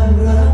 ารัก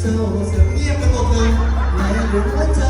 เจ้าเสียเงียบกันหมดเลยแหมหรือว่าเจ้า